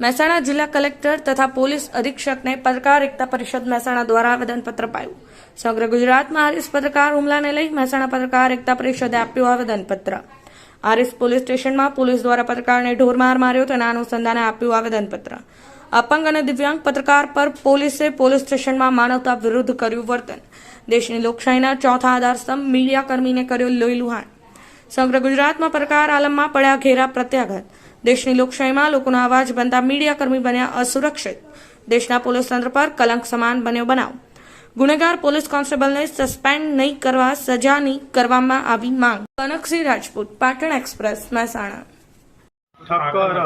મહેસાણા જિલ્લા કલેક્ટર તથા પોલીસ અધિક્ષકને પત્રકાર એકતા પરિષદ મહેસાણા દ્વારા આવેદનપત્ર અપાયું સમગ્ર ગુજરાતમાં આરિસ પત્રકાર હુમલાને લઈ મહેસાણા પત્રકાર એકતા પરિષદે આપ્યું આવેદનપત્ર. આરિસ પોલીસ સ્ટેશનમાં પોલીસ દ્વારા પત્રકારને ઢોરમાર માર્યો તેના અનુસંધાને આપ્યું આવેદનપત્ર. અપંગ અને દિવ્યાંગ પત્રકાર પર પોલીસે પોલીસ સ્ટેશનમાં માનવતા વિરુદ્ધ કર્યું વર્તન. દેશની લોકશાહીના ચોથા આધારસ્તંભ મીડિયા કર્મીને કર્યો લોહી લુહાણ સમગ્ર ગુજરાતમાં પત્રકાર આલમમાં પડ્યા ઘેરા પ્રત્યાઘાત. દેશની લોકશાહીમાં લોકોનો અવાજ બનતા મીડિયાકર્મી બન્યા અસુરક્ષિત. દેશના પોલીસ તંત્ર પર કલંક સમાન બન્યો બનાવ. ગુનેગાર પોલીસ કોન્સ્ટેબલને સસ્પેન્ડ નહીં કરવા સજાની કરવામાં આવી માંગ. કનકસિંહ રાજપૂત પાટણ એક્સપ્રેસ મહેસાણા. ઠક્કર.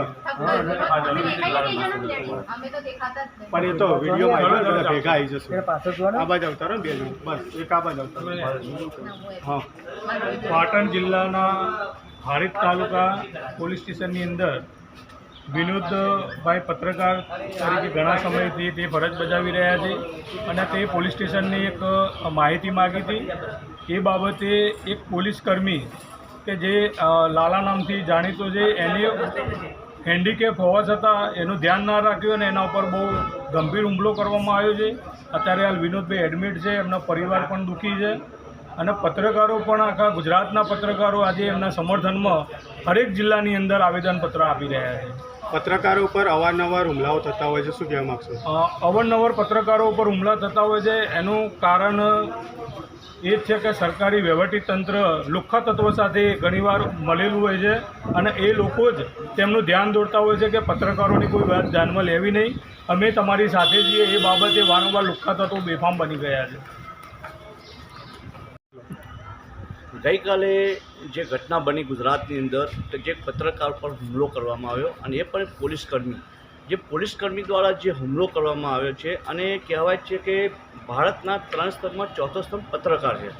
અમે તો દેખાતા જ નહીં. પણ એ તો વિડીયોમાં આવ્યો ભેગા આવી જશે. આ બાજુ આવતા બે બસ એક આ બાજુ આવતા હા. પાટણ જિલ્લાના હારીજ તાલુકા પોલીસ સ્ટેશનની અંદર વિનોદભાઈ પત્રકાર તરીકે ઘણા સમયથી તે ફરજ બજાવી રહ્યા છે અને તે પોલીસ સ્ટેશનની એક માહિતી માગી હતી. એ બાબતે એક પોલીસ કર્મી કે જે લાલા નામથી જાણીતો છે, એની હેન્ડીકેપ હોવા છતાં એનું ધ્યાન ના રાખ્યું અને એના ઉપર બહુ ગંભીર હુમલો કરવામાં આવ્યો છે. અત્યારે હાલ વિનોદભાઈ એડમિટ છે, એમનો પરિવાર પણ દુઃખી છે. અને પત્રકારો પણ આખા ગુજરાતના પત્રકારો આજે એમના સમર્થનમાં હરેક જિલ્લાની અંદર આવેદનપત્ર આપી રહ્યા છે. પત્રકારો ઉપર અવારનવાર હુમલાઓ થતા હોય છે શું કહેવા માગશો? અવારનવાર પત્રકારો ઉપર હુમલા થતા હોય છે એનું કારણ એ જ છે કે સરકારી વહીવટી તંત્ર લુખ્ખા તત્વો સાથે ઘણીવાર મળેલું હોય છે અને એ લોકો જ તેમનું ધ્યાન દોરતા હોય છે કે પત્રકારોની કોઈ વાત ધ્યાનમાં લેવી નહીં. અમે તમારી સાથે છીએ એ બાબતે વારંવાર લુખ્ખા તત્વો બેફામ બની ગયા છે. ગઈકાલે જે ઘટના બની ગુજરાતની અંદર જે પત્રકાર પર હુમલો કરવામાં આવ્યો અને એ પણ પોલીસકર્મી જે પોલીસકર્મી દ્વારા જે હુમલો કરવામાં આવ્યો છે અને કહેવાય છે કે ભારતના ત્રણ સ્તંભમાં ચોથો સ્તંભ પત્રકાર છે.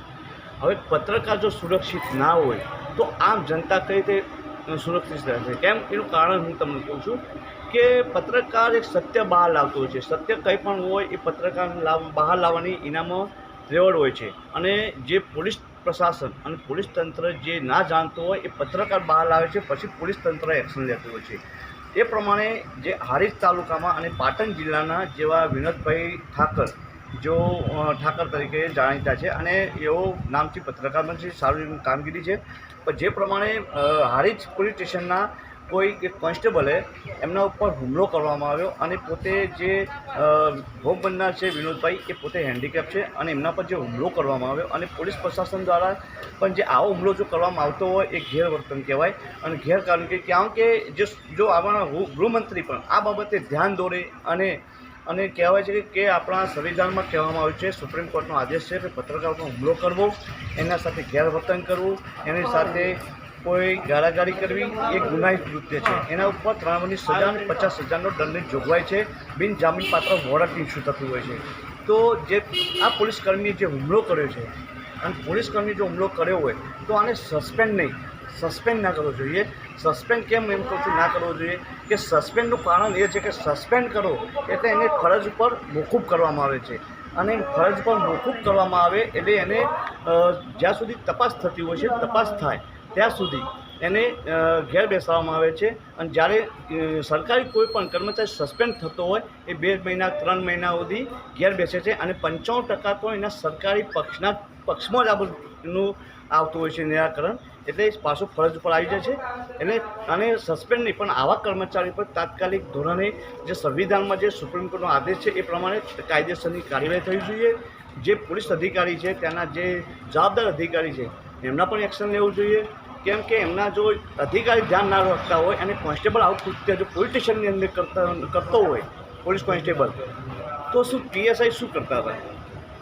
હવે પત્રકાર જો સુરક્ષિત ના હોય, તો આમ જનતા કઈ રીતે સુરક્ષિત રહેશે કેમ? એનું કારણ હું તમને કહું છું કે પત્રકાર એક સત્ય બહાર લાવતો હોય છે. સત્ય કંઈ પણ હોય, એ પત્રકાર લાવ, બહાર લાવવાની એનામાં રેવડ હોય છે. અને જે પોલીસ પ્રશાસન અને પોલીસ તંત્ર જે ના જાણતું હોય એ પત્રકાર બહાર લાવે છે, પછી પોલીસ તંત્ર એક્શન લેતું હોય છે. એ પ્રમાણે જે હારીજ તાલુકામાં અને પાટણ જિલ્લાના જેવા વિનોદભાઈ ઠાકર, જેઓ ઠાકર તરીકે જાણીતા છે અને એઓ નામથી પત્રકાર બનશે, સારી કામગીરી છે. પણ જે પ્રમાણે હારીજ પોલીસ સ્ટેશનના કોઈ કે કોન્સ્ટેબલે એમના ઉપર હુમલો કરવામાં આવ્યો અને પોતે જે ભોગ બનનાર છે વિનોદભાઈ, એ પોતે હેન્ડીકેપ છે અને એમના પર જે હુમલો કરવામાં આવ્યો અને પોલીસ પ્રશાસન દ્વારા પણ જે આવો હુમલો જો કરવામાં આવતો હોય એ ગેરવર્તન કહેવાય અને ગેરકાનૂની કારણ કે જે જો આપણા ગૃહમંત્રી પણ આ બાબતે ધ્યાન દોરે અને અને કહેવાય છે કે- કે આપણા સંવિધાનમાં કહેવામાં આવ્યું છે, સુપ્રીમ કોર્ટનો આદેશ છે કે પત્રકારોનો હુમલો કરવો, એના સાથે ગેરવર્તન કરવું, એની સાથે કોઈ ગાળાગાળી કરવી એ ગુનાહિત કૃત્ય છે. એના ઉપર ત્રણ વર્ષની સજા અને પચાસ હજારનો દંડની જોગવાઈ છે. બિન જામીનપાત્ર વોરંટની ઇસ્યુ થતું હોય છે. તો જે આ પોલીસકર્મીએ જે હુમલો કર્યો છે, અને પોલીસકર્મીએ જો હુમલો કર્યો હોય, તો આને સસ્પેન્ડ નહીં, સસ્પેન્ડ ના કરવો જોઈએ. સસ્પેન્ડ કેમ એમ કહું છું, ના કરવો જોઈએ કે સસ્પેન્ડનું કારણ એ છે કે સસ્પેન્ડ કરો એટલે એને ફરજ ઉપર મોકૂફ કરવામાં આવે છે. અને ફરજ પર મોકૂફ કરવામાં આવે એટલે એને જ્યાં સુધી તપાસ થતી હોય છે, તપાસ થાય. ત્યાં સુધી એને ઘેર બેસાડવામાં આવે છે અને જ્યારે સરકારી કોઈ પણ કર્મચારી સસ્પેન્ડ થતો હોય, એ બે મહિના, ત્રણ મહિના સુધી ઘેર બેસે છે અને પંચાવન ટકા તો એના સરકારી પક્ષના, પક્ષમાં જ આ બધું આવતું હોય છે નિરાકરણ. એટલે પાછું ફરજ ઉપર આવી જાય છે. એટલે અને સસ્પેન્ડ નહીં પણ આવા કર્મચારી પર તાત્કાલિક ધોરણે જે સંવિધાનમાં જે સુપ્રીમ કોર્ટનો આદેશ છે, એ પ્રમાણે કાયદેસરની કાર્યવાહી થવી જોઈએ. જે પોલીસ અધિકારી છે, ત્યાંના જે જવાબદાર અધિકારી છે, એમના પણ એક્શન લેવું જોઈએ. કેમ કે એમના જો અધિકારી ધ્યાન ના રાખતા હોય અને કોન્સ્ટેબલ આવું કૃત્ય જો પોલીસ સ્ટેશનની અંદર કરતા કરતો હોય, પોલીસ કોન્સ્ટેબલ, તો શું પીએસઆઈ શું કરતા હતા?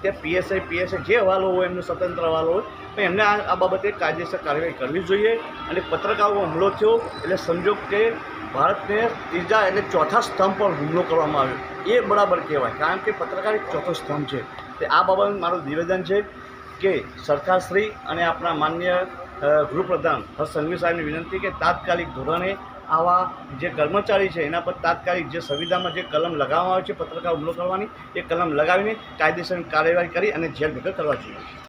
ત્યાં પીએસઆઈ પીએસઆઈ જે હવાલો હોય, એમનો સ્વતંત્ર હવાલો હોય પણ એમને આ બાબતે કાયદેસર કાર્યવાહી કરવી જોઈએ અને પત્રકારો હુમલો થયો એટલે સમજો કે ભારતને ત્રીજા એટલે ચોથા સ્તંભ પર હુમલો કરવામાં આવ્યો. એ બરાબર કહેવાય, કારણ કે પત્રકાર એક ચોથો સ્તંભ છે. તે આ બાબત મારું નિવેદન છે કે સરકારશ્રી અને આપણા માન્ય ગૃહપ્રધાન હર્ષ સંઘવી સાહેબની વિનંતી કે તાત્કાલિક ધોરણે આવા જે કર્મચારી છે, એના પર તાત્કાલિક જે સંવિધાનમાં જે કલમ લગાવવામાં આવે છે, પત્રકાર હુમલો કરવાની, એ કલમ લગાવીને કાયદેસરની કાર્યવાહી કરી અને જેલ ભેગા કરવા જોઈએ.